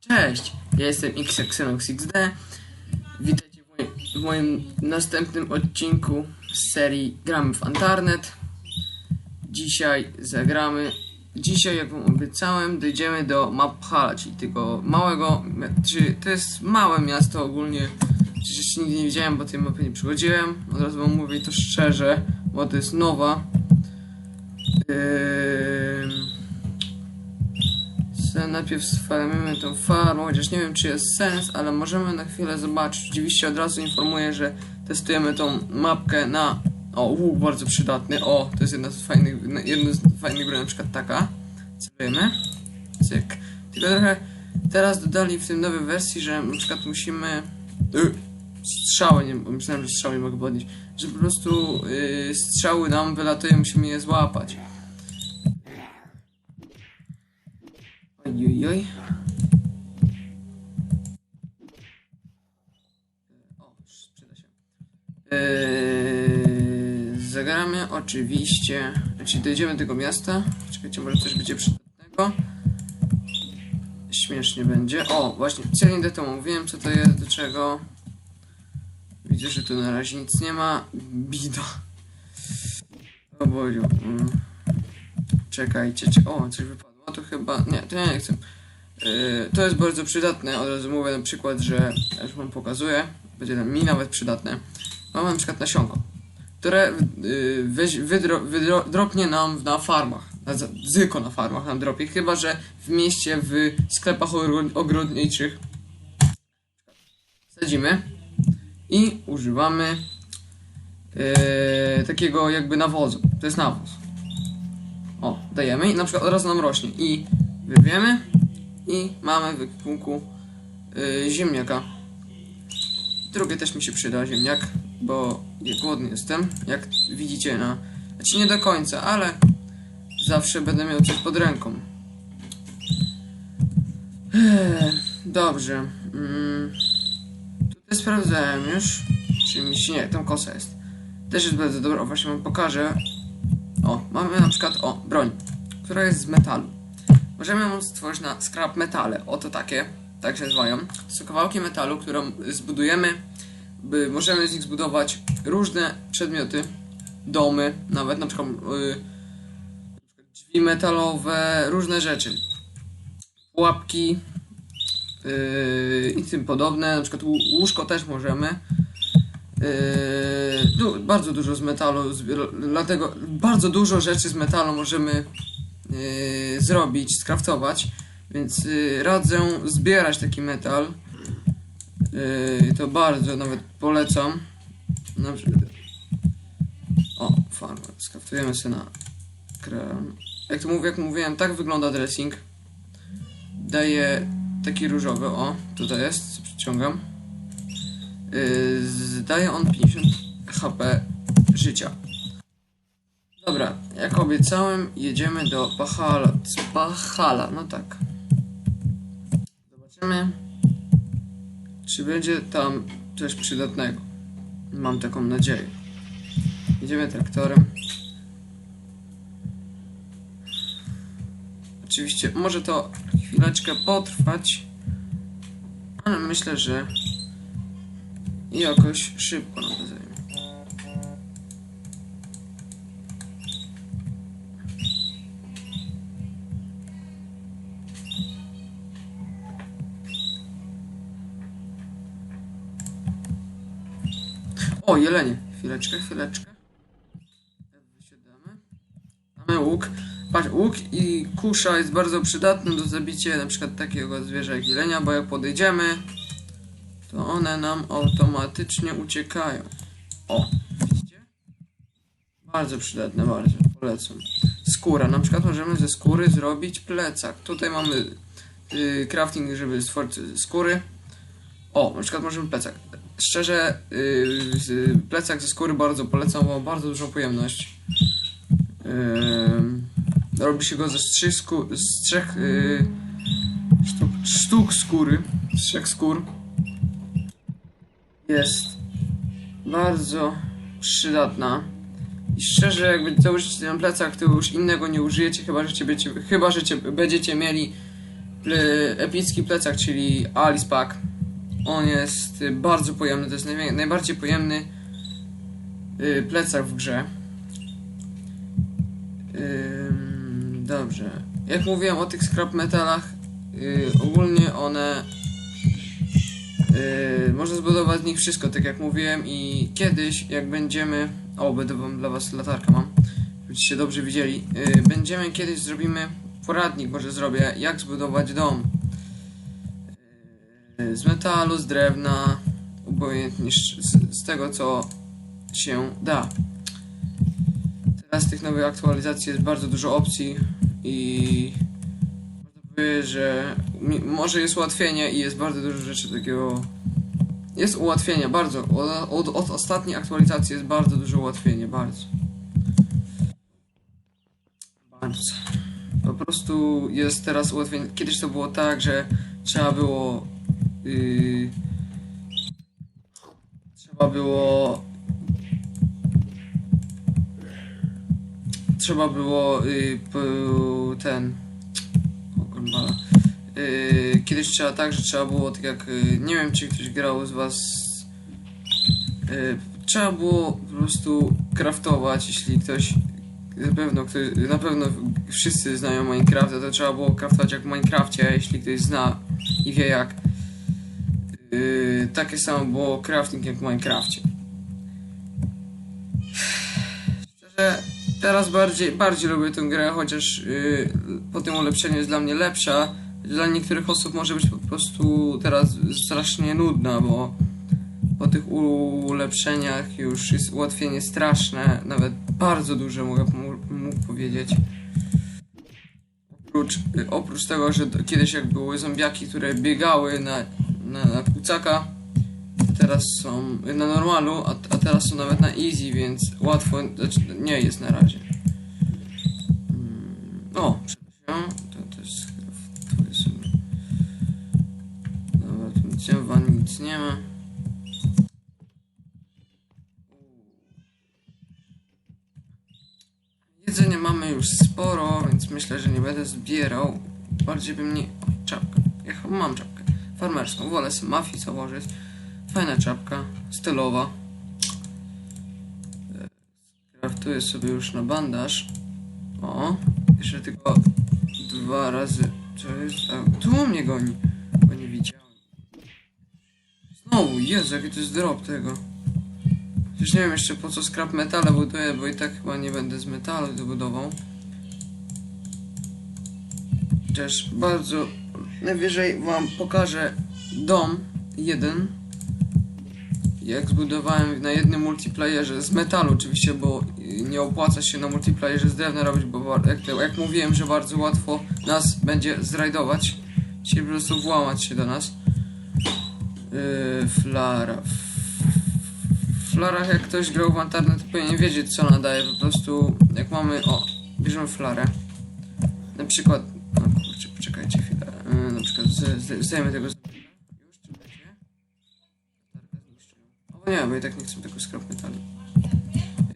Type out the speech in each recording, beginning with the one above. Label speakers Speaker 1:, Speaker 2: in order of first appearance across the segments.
Speaker 1: Cześć, ja jestem XXenoxXD. Witajcie w moim, w moim następnym odcinku z serii Gramy w Antarnet. Dzisiaj zagramy. Dzisiaj, jak wam obiecałem, dojdziemy do Maphala, czyli tego małego. Czy to jest małe miasto ogólnie. Przecież jeszcze nigdy nie widziałem, bo tej mapy nie przychodziłem. Od razu wam mówię to szczerze, bo to jest nowa. Yy... Najpierw sfarmimy tą farmą, chociaż nie wiem czy jest sens, ale możemy na chwilę zobaczyć. Oczywiście od razu informuję, że testujemy tą mapkę na... O, łuk bardzo przydatny. O, to jest jedna z fajnych, jedna z fajnych broni, na przykład taka. Celujemy. Cyk. Tylko trochę teraz dodali w tym nowej wersji, że na przykład musimy... Y, strzały, nie, myślałem, że strzały nie mogę podnieść. Że po prostu y, strzały nam wylatują, musimy je złapać. Ojojoj. O, przyda się. Eee, zagramy oczywiście. Znaczy dojdziemy do tego miasta. Czekajcie, może coś będzie przydatnego. Śmiesznie będzie. O, właśnie, do temu mówiłem, co to jest, do czego. Widzę, że tu na razie nic nie ma. Bida. O Boziu. Mm. Czekajcie, o, coś wypadło. To chyba, nie, to ja nie chcę. Yy, to jest bardzo przydatne, od razu mówię na przykład, że, ja już wam pokazuję, będzie mi nawet przydatne. Mamy na przykład nasionko, które yy, wydro, nam na farmach, na, zyko na farmach nam dropie, chyba że w mieście, w sklepach ogro- ogrodniczych sadzimy i używamy yy, takiego jakby nawozu, to jest nawóz. O, dajemy i na przykład od razu nam rośnie. I wyrwiemy i mamy w ekwipunku yy, ziemniaka. Drugie też mi się przyda, ziemniak, bo ja głodny jestem, jak widzicie na... Znaczy nie do końca, ale zawsze będę miał coś pod ręką. Eee, dobrze. Mm, tutaj sprawdzałem już, czy mi się... Nie, tam kosa jest. Też jest bardzo dobra, właśnie wam pokażę. O, mamy na przykład, o, broń, która jest z metalu. Możemy ją stworzyć na scrap metale, oto takie, tak się nazywają. To są kawałki metalu, którą zbudujemy, by możemy z nich zbudować różne przedmioty, domy, nawet na przykład, y, przykład drzwi metalowe, różne rzeczy. Pułapki yy, i tym podobne, na przykład łó- łóżko też możemy. Yy, du- bardzo dużo z metalu, dlatego bardzo dużo rzeczy z metalu możemy yy, zrobić, skraftować, więc yy, radzę zbierać taki metal. Yy, to bardzo nawet polecam. Na o, farma, skraftujemy sobie na kran. Jak to mówię, jak mówiłem, tak wygląda dressing. Daje taki różowy, o, tutaj jest, co przyciągam. Zdaje on 50 HP życia. Dobra, jak obiecałem, jedziemy do Pachala. z Pachala, no tak. Zobaczymy, czy będzie tam coś przydatnego. Mam taką nadzieję. Jedziemy traktorem. Oczywiście może to chwileczkę potrwać, ale myślę, że i jakoś szybko nam to zajmie. O, jelenie. Chwileczkę, chwileczkę. Wysiadamy. Mamy łuk. Patrz, łuk i kusza jest bardzo przydatny do zabicia na przykład takiego zwierza jak jelenia, bo jak podejdziemy, to one nam automatycznie uciekają. O, widzicie? Bardzo przydatne, bardzo polecam. Skóra, na przykład możemy ze skóry zrobić plecak. Tutaj mamy y, crafting, żeby stworzyć skóry. O, na przykład możemy plecak. Szczerze, y, plecak ze skóry bardzo polecam, bo ma bardzo dużą pojemność. Robi się go ze skór, z trzech y, sztuk, sztuk skóry, z trzech skór jest bardzo przydatna. I szczerze, jakby założycie ten plecak, to już innego nie użyjecie, chyba że, będziecie, chyba, że cię będziecie mieli ple- epicki plecak, czyli Alice Pack. On jest y, bardzo pojemny, to jest najwię- najbardziej pojemny y, plecak w grze. Ym, dobrze. Jak mówiłem o tych scrap metalach, y, ogólnie one y, można zbudować z nich wszystko, tak jak mówiłem i kiedyś jak będziemy, o będę wam dla was latarkę mam, żebyście dobrze widzieli, y, będziemy kiedyś zrobimy poradnik, może zrobię, jak zbudować dom. Y, z metalu, z drewna, obojętnie z, z tego co się da. Teraz tych nowych aktualizacji jest bardzo dużo opcji i powiedzieć, że może jest ułatwienie i jest bardzo dużo rzeczy takiego. Jest ułatwienie, bardzo. Od, od, od ostatniej aktualizacji jest bardzo dużo ułatwienie, bardzo. Bardzo. Po prostu jest teraz ułatwienie. Kiedyś to było tak, że trzeba było. Yy, trzeba było trzeba było y, p- ten y, kiedyś trzeba tak, że trzeba było tak jak y, nie wiem czy ktoś grał z was y, trzeba było po prostu craftować. Jeśli ktoś na pewno ktoś, na pewno wszyscy znają Minecrafta to trzeba było craftować jak w Minecrafcie jeśli ktoś zna i wie jak takie samo było crafting jak w Minecrafcie. Szczerze, teraz bardziej, bardziej lubię tę grę, chociaż yy, po tym ulepszeniu jest dla mnie lepsza. Dla niektórych osób może być po prostu teraz strasznie nudna, bo po tych ulepszeniach już jest ułatwienie straszne, nawet bardzo duże mogę mógł, powiedzieć. Oprócz, y, oprócz tego, że kiedyś jak były zombiaki, które biegały na, na, na kucaka, teraz są na normalu, a, a teraz są nawet na easy, więc łatwo znaczy, nie jest na razie. Mm, O, przepraszam, to, to jest sobie. Dobra, tu nic nie ma, nic nie ma. Jedzenia mamy już sporo, więc myślę, że nie będę zbierał. Bardziej bym nie... O, czapkę. Ja mam czapkę. Farmerską. Wolę sobie mafii założyć. Fajna czapka, stylowa. Kraftuję sobie już na bandaż. O, jeszcze tylko dwa razy. Co jest? A, tu mnie goni, bo nie widziałem. Znowu, Jezu, jaki to jest drop tego. Już nie wiem jeszcze po co scrap metale buduję, bo i tak chyba nie będę z metalu dobudował. Też bardzo najwyżej wam pokażę dom jeden jak zbudowałem na jednym multiplayerze z metalu oczywiście, bo y, nie opłaca się na multiplayerze z drewna robić, bo jak, jak mówiłem, że bardzo łatwo nas będzie zrajdować, czyli po prostu włamać się do nas. Yy, flara. W flarach jak ktoś grał w Antarnę, to powinien wiedzieć co ona daje, po prostu jak mamy, o, bierzemy flarę. Na przykład, no kurczę, poczekajcie chwilę, yy, na przykład zdejmę tego z... Już, czekajcie. Latarka zniszczyła. O nie, bo i tak nie chcę tego scrap metalu.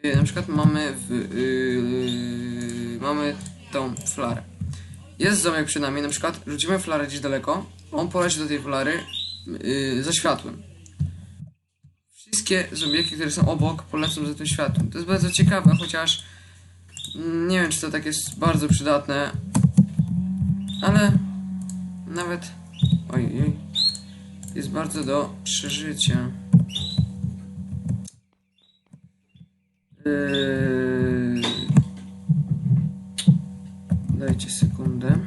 Speaker 1: Yy, na przykład mamy w, yy, mamy tą flarę. Jest zamek przed nami, na przykład rzucimy flarę gdzieś daleko, on poleci do tej flary yy, za światłem. Wszystkie zombieki, które są obok, polecą za tym światłem. To jest bardzo ciekawe, chociaż nie wiem, czy to tak jest bardzo przydatne, ale nawet ojej, jest bardzo do przeżycia. Dajcie sekundę.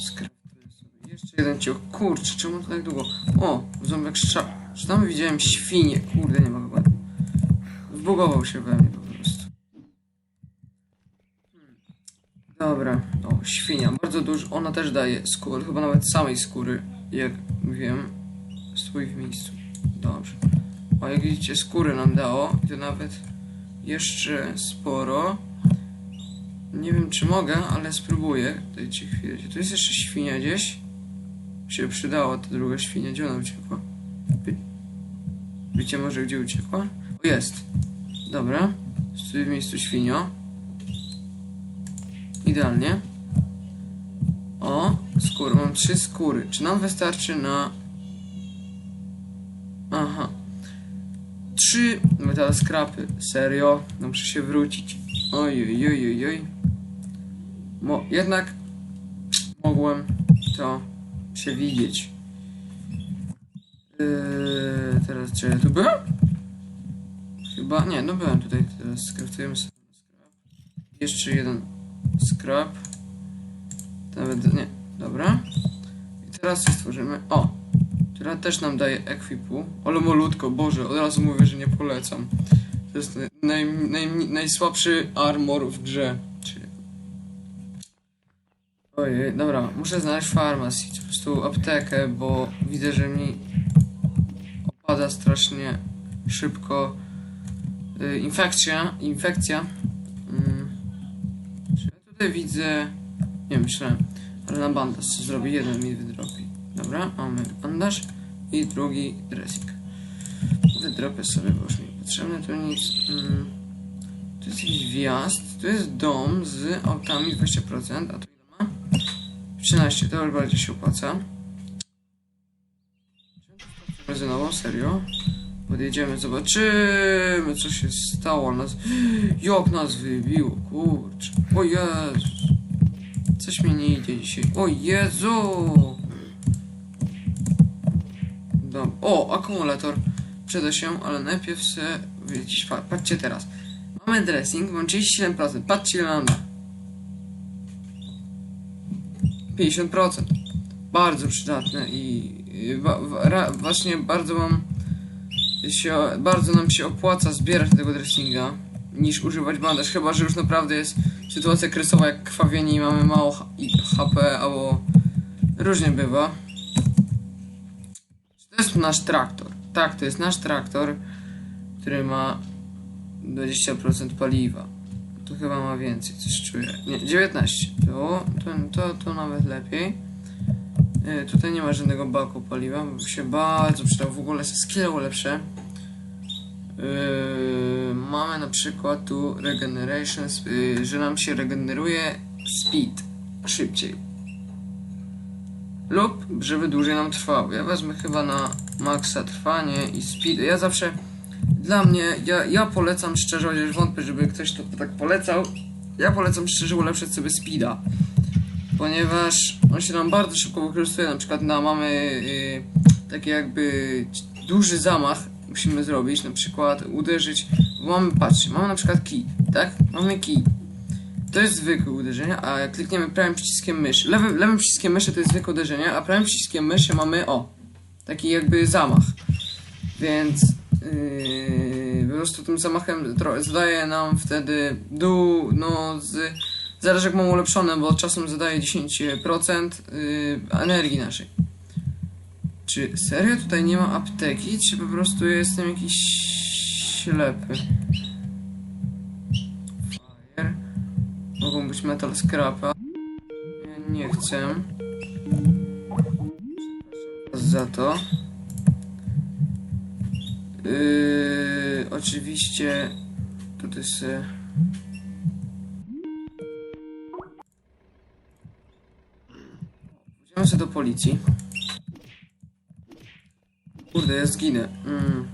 Speaker 1: Skraftuję sobie. Jeszcze jeden ciuch. Kurczę, czemu to tak długo? O, ząbek strzał. Czy tam widziałem świnię? Kurde, nie mogę. Zbugował się we mnie po prostu. Dobra, o, świnia. Bardzo dużo. Ona też daje skóry, chyba nawet samej skóry, jak mówiłem. Stój w miejscu. Dobrze. O, jak widzicie, skóry nam dało. I to nawet jeszcze sporo. Nie wiem, czy mogę, ale spróbuję. Dajcie chwilę. Tu jest jeszcze świnia gdzieś. Się przydała ta druga świnia. Gdzie ona uciekła? Wie- Wiecie może, gdzie uciekła? O, jest. Dobra. Stój w miejscu świnio. Idealnie. O, skóry. Mam trzy skóry. Czy nam wystarczy na... Aha. Trzy metal skrapy. Serio? No muszę się wrócić. Oj, oj, oj, oj, oj. Mo jednak mogłem to przewidzieć. Yy, teraz czy ja tu byłem? Chyba, nie, no byłem tutaj. Teraz skraftujemy sobie skrap. Jeszcze jeden skrap. Nawet, nie, dobra. I teraz stworzymy. O! Która też nam daje ekwipu. Ale malutko, Boże, od razu mówię, że nie polecam. To jest naj, naj, najsłabszy armor w grze. Ojej, dobra, muszę znaleźć farmację, po prostu aptekę, bo widzę, że mi opada strasznie szybko y, infekcja, infekcja. Mm. Czy ja tutaj widzę, nie myślałem, ale na bandaż co zrobi, jeden mi wydropi. Dobra, mamy bandaż i drugi dressing. Wydropię sobie, bo już mi potrzebne, tu nic. Mm. Tu jest jakiś wjazd, tu jest dom z autami 20%, a tu ile ma? 13, to już bardziej się opłaca. Benzynową, serio? Podjedziemy, zobaczymy co się stało nas. Jak nas wybiło, kurczę. O Jezu. Coś mi nie idzie dzisiaj. O Jezu. Dom. O, akumulator. Przyda się, ale najpierw se wyjść. Patrzcie teraz. Mamy dressing, mam 37%. Patrzcie ile da. 50%. Bardzo przydatne i właśnie bardzo mam się, bardzo nam się opłaca zbierać tego dressinga niż używać bandaż, chyba że już naprawdę jest sytuacja krysowa jak krwawienie i mamy mało HP albo różnie bywa. To jest nasz traktor. Tak, to jest nasz traktor, który ma 20% paliwa. Tu chyba ma więcej, coś czuję. Nie, 19. To, to, to, to nawet lepiej. E, Tutaj nie ma żadnego baku paliwa, bo się bardzo przydał w ogóle skill ulepszę. Yy, mamy na przykład tu regeneration, yy, że nam się regeneruje speed szybciej. Lub żeby dłużej nam trwał. Ja wezmę chyba na maksa trwanie i speed. Ja zawsze dla mnie, ja, ja polecam szczerze, chociaż wątpię, żeby ktoś to tak polecał. Ja polecam szczerze ulepszyć sobie speeda ponieważ on się nam bardzo szybko wykorzystuje. Na przykład na mamy yy, taki jakby duży zamach musimy zrobić, na przykład uderzyć. Mamy, patrzcie, mamy na przykład kij, tak? Mamy kij. To jest zwykłe uderzenie, a jak klikniemy prawym przyciskiem myszy, lewym, lewym przyciskiem myszy to jest zwykłe uderzenie, a prawym przyciskiem myszy mamy o, taki jakby zamach. Więc yy, po prostu tym zamachem zadaje nam wtedy dół, no z Zależy jak mam ulepszone, bo czasem zadaje 10% yy, energii naszej. Czy serio tutaj nie ma apteki, czy po prostu jestem jakiś ślepy? Mogą być metal scrapa. Nie chcę. Za to. Yy, oczywiście tutaj sobie... Idziemy sobie do policji. Kurde, ja zginę. Mm.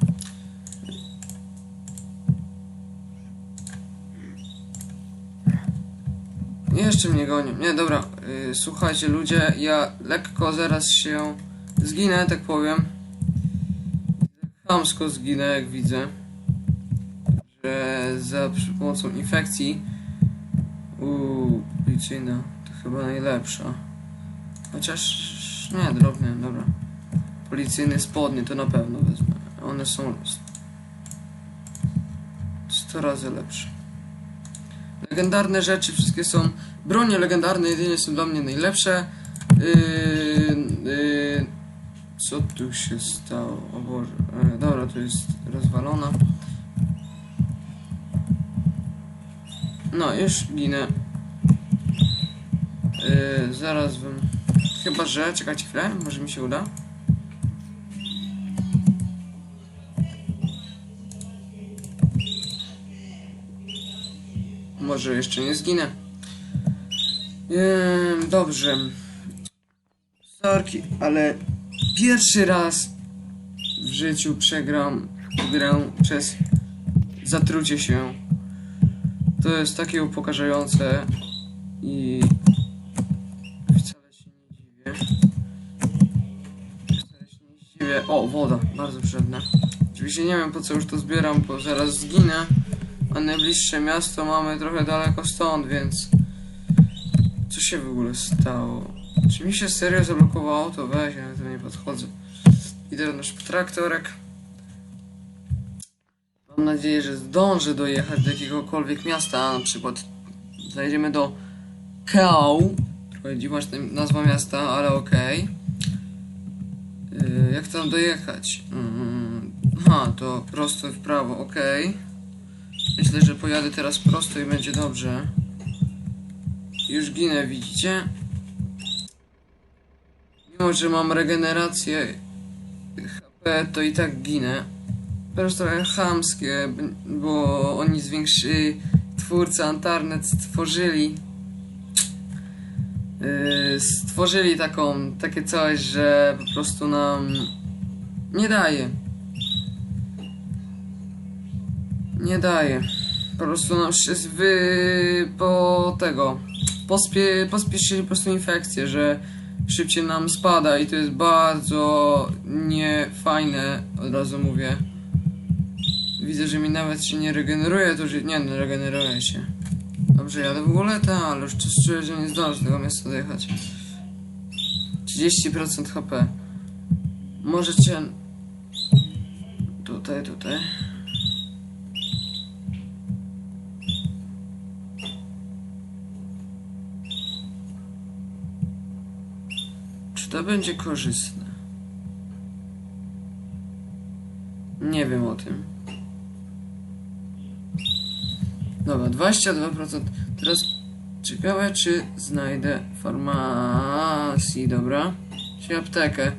Speaker 1: Jeszcze mnie gonią. Nie, dobra. Yy, słuchajcie, ludzie, ja lekko zaraz się zginę, tak powiem. Chamsko zginę, jak widzę. Że za przy pomocą infekcji. Uuu. To chyba najlepsza. Chociaż nie, drobne, dobra. Policyjne spodnie to na pewno wezmę. One są 100 razy lepsze. Legendarne rzeczy wszystkie są. Bronie legendarne jedynie są dla mnie najlepsze. Yy, yy, co tu się stało? O Boże. E, dobra, to jest rozwalona. No, już ginę. Yy, zaraz bym. Chyba, że. Czekajcie chwilę, może mi się uda. Może jeszcze nie zginę. Yy, dobrze. Sorki, ale pierwszy raz w życiu przegram grę przez zatrucie się. To jest takie upokarzające i wcale się nie dziwię. Wcale się nie dziwię. O, woda, bardzo przyjemna. Oczywiście nie wiem po co już to zbieram, bo zaraz zginę. A najbliższe miasto mamy trochę daleko stąd, więc... Co się w ogóle stało? Czy mi się serio zablokowało? To weź, ja na to nie podchodzę. Idę na nasz traktorek. Mam nadzieję, że zdążę dojechać do jakiegokolwiek miasta, na przykład zajdziemy do Keał. Trochę dziwna nazwa miasta, ale okej. Yy, jak tam dojechać? Mm, Aha, to prosto w prawo, okej. Myślę, że pojadę teraz prosto i będzie dobrze. Już ginę, widzicie? Mimo, że mam regenerację HP, to i tak ginę. To jest trochę chamskie, bo oni zwiększyli, twórcy Antarnet stworzyli yy, stworzyli taką, takie coś, że po prostu nam nie daje. Nie daje. Po prostu nam się wy po tego pospie, pospieszyli po prostu infekcję, że szybciej nam spada i to jest bardzo niefajne, od razu mówię. Widzę, że mi nawet się nie regeneruje, to że nie no, regeneruje się. Dobrze, jadę w ogóle tam, ale już czuję, że nie zdążę do tego miasta dojechać. 30% HP. Możecie... Tutaj, tutaj. To będzie korzystne? Nie wiem o tym. Dobra, 22%. Teraz ciekawe, czy znajdę farmacji, dobra? Czy aptekę.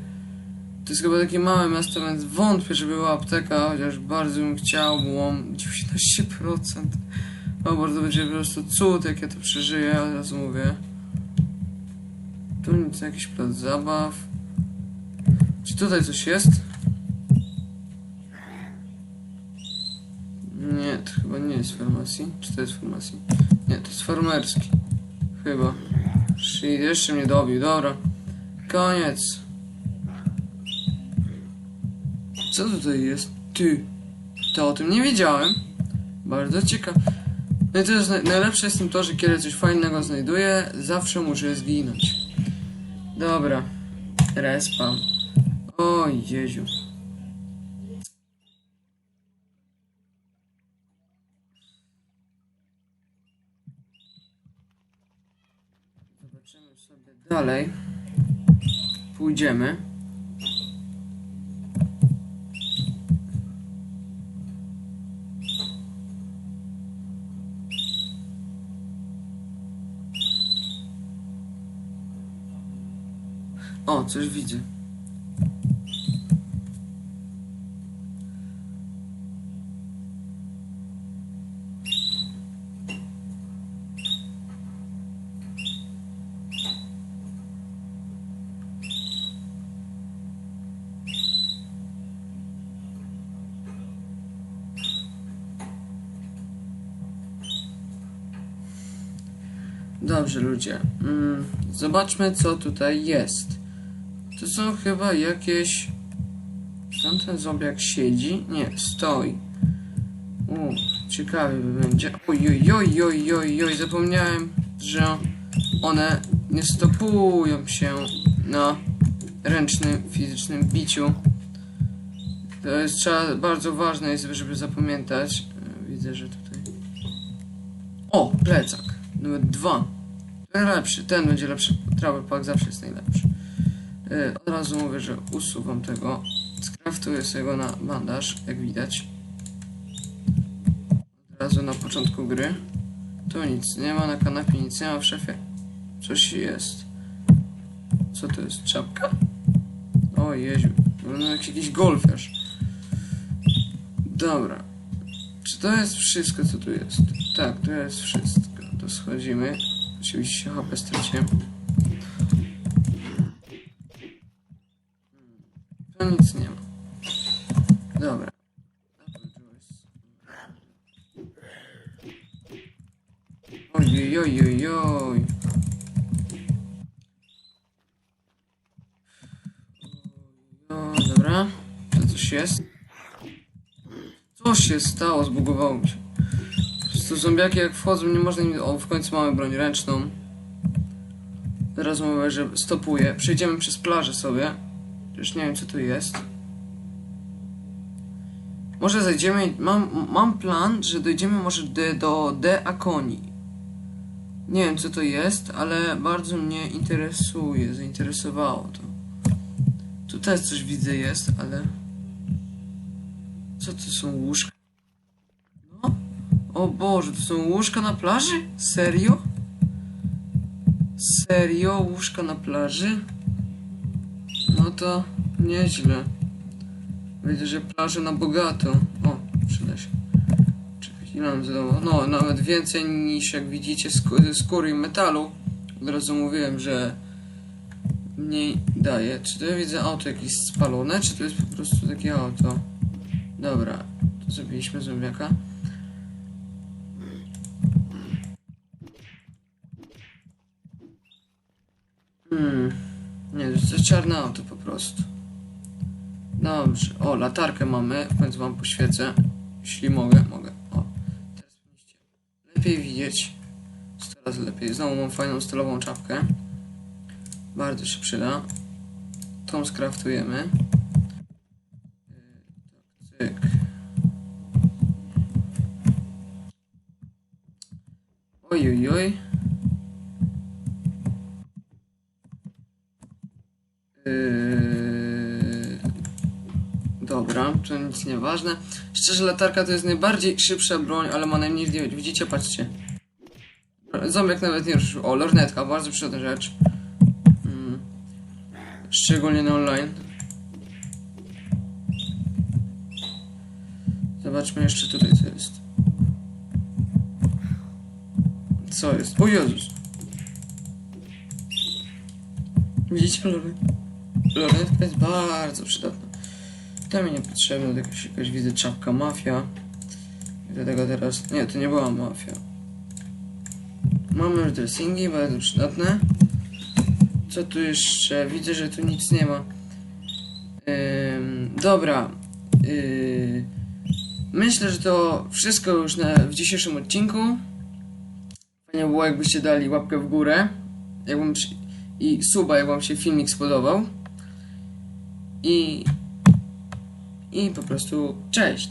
Speaker 1: To jest chyba takie małe miasto, więc wątpię, że była apteka, chociaż bardzo bym chciał, mam 19%. O, bardzo będzie po prostu cud, jak ja to przeżyję, od razu mówię. Tu nic, jakiś plac zabaw. Czy tutaj coś jest? Nie, to chyba nie jest farmacji. Czy to jest farmacji? Nie, to jest farmerski. Chyba. Jeszcze mnie dobił, dobra. Koniec. Co tutaj jest? Ty. To o tym nie wiedziałem. Bardzo ciekawe. No i to jest naj- najlepsze jest tym to, że kiedy coś fajnego znajduję, zawsze muszę zginąć. Dobra. Respawn. O Jeziu. Zobaczymy sobie dalej. Pójdziemy. O, coś widzę. Dobrze, ludzie. Mm, zobaczmy, co tutaj jest. To są chyba jakieś... Czy ten zombiak siedzi? Nie, stoi. U, ciekawie będzie. Oj, oj, oj, oj, oj, oj, zapomniałem, że one nie stopują się na ręcznym, fizycznym biciu. To jest trzeba, bardzo ważne jest, żeby zapamiętać. Widzę, że tutaj... O, plecak. Numer dwa. Najlepszy, ten będzie lepszy. Travel Pack zawsze jest najlepszy. Yy, od razu mówię, że usuwam tego. Skraftuję sobie go na bandaż, jak widać. Od razu na początku gry. Tu nic nie ma, na kanapie nic nie ma, w szefie coś jest. Co to jest? Czapka? O Jeziu, wygląda jak jakiś golfiarz. Dobra. Czy to jest wszystko, co tu jest? Tak, to jest wszystko. To schodzimy. Oczywiście HP straciłem. Tu nic nie ma. Dobra. Oj, oj, oj, oj. O, dobra. To coś jest. Co się stało? Zbugowało mi się. Po prostu zombiaki jak wchodzą, nie można im... O, w końcu mamy broń ręczną. Teraz mówię, że stopuję. Przejdziemy przez plażę sobie. Już nie wiem, co tu jest. Może zajdziemy... Mam, mam plan, że dojdziemy może do De Akoni. Nie wiem, co to jest, ale bardzo mnie interesuje. Zainteresowało to. Tu też coś widzę jest, ale... Co to są łóżka? No? O Boże, to są łóżka na plaży? Serio? Serio? Łóżka na plaży? No to nieźle. Widzę, że plaże na bogato. O, przyda się. Ile mam zadało? No, nawet więcej niż jak widzicie skó- skóry i metalu. Od razu mówiłem, że mniej daje. Czy to ja widzę auto jakieś spalone, czy to jest po prostu takie auto? Dobra, to zabiliśmy zombiaka. Hmm. Nie, to jest czarne po prostu. Dobrze. O, latarkę mamy. W końcu wam poświecę. Jeśli mogę, mogę. O, teraz powinniście lepiej widzieć. Coraz lepiej. Znowu mam fajną stylową czapkę. Bardzo się przyda. Tą skraftujemy. Yy, Tak, cyk. Oj, oj, oj. Nic nieważne. Szczerze, latarka to jest najbardziej szybsza broń, ale ma najmniej zdjęć. Widzicie, patrzcie. Ząbek nawet nie ruszył. O, lornetka, bardzo przydatna rzecz. Mm. Szczególnie na online. Zobaczmy jeszcze tutaj, co jest. Co jest? O Jezus! Widzicie, lornet? Lornetka jest bardzo przydatna. To mi niepotrzebne, do jakaś, jakaś widzę czapka mafia. I do tego teraz... Nie, to nie była mafia. Mamy już dressingi, bardzo przydatne. Co tu jeszcze? Widzę, że tu nic nie ma. Ym, dobra. Yy, myślę, że to wszystko już na, w dzisiejszym odcinku. Fajnie było, jakbyście dali łapkę w górę. Jakbym I suba, jak wam się filmik spodobał. I... I po prostu cześć.